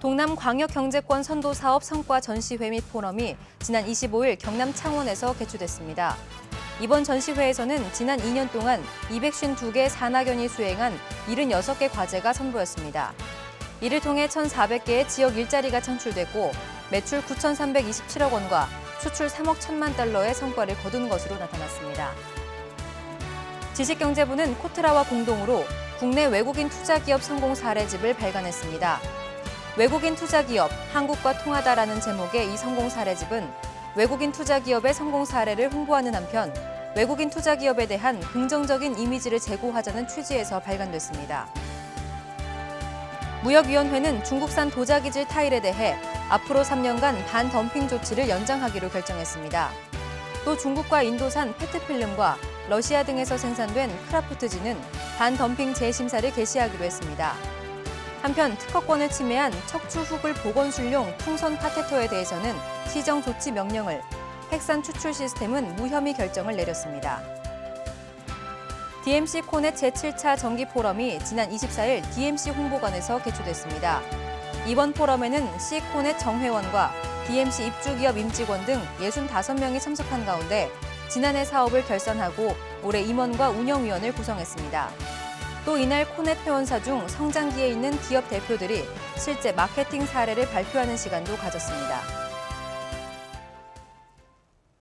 동남광역경제권 선도사업 성과 전시회 및 포럼이 지난 25일 경남 창원에서 개최됐습니다. 이번 전시회에서는 지난 2년 동안 252개 산학연이 수행한 76개 과제가 선보였습니다. 이를 통해 1,400개의 지역 일자리가 창출됐고 매출 9,327억 원과 수출 3억 1천만 달러의 성과를 거둔 것으로 나타났습니다. 지식경제부는 코트라와 공동으로 국내 외국인 투자기업 성공 사례집을 발간했습니다. 외국인 투자 기업 한국과 통하다라는 제목의 이 성공 사례집은 외국인 투자 기업의 성공 사례를 홍보하는 한편 외국인 투자 기업에 대한 긍정적인 이미지를 제고하자는 취지에서 발간됐습니다. 무역위원회는 중국산 도자기질 타일에 대해 앞으로 3년간 반덤핑 조치를 연장하기로 결정했습니다. 또 중국과 인도산 페트필름과 러시아 등에서 생산된 크라프트지는 반덤핑 재심사를 개시하기로 했습니다. 한편 특허권을 침해한 척추 후글 보건술용 풍선 카테터에 대해서는 시정 조치 명령을, 핵산 추출 시스템은 무혐의 결정을 내렸습니다. DMC 코넷 제7차 정기 포럼이 지난 24일 DMC 홍보관에서 개최됐습니다. 이번 포럼에는 C코넷 정회원과 DMC 입주기업 임직원 등 65명이 참석한 가운데 지난해 사업을 결산하고 올해 임원과 운영위원을 구성했습니다. 또 이날 코넷 회원사 중 성장기에 있는 기업 대표들이 실제 마케팅 사례를 발표하는 시간도 가졌습니다.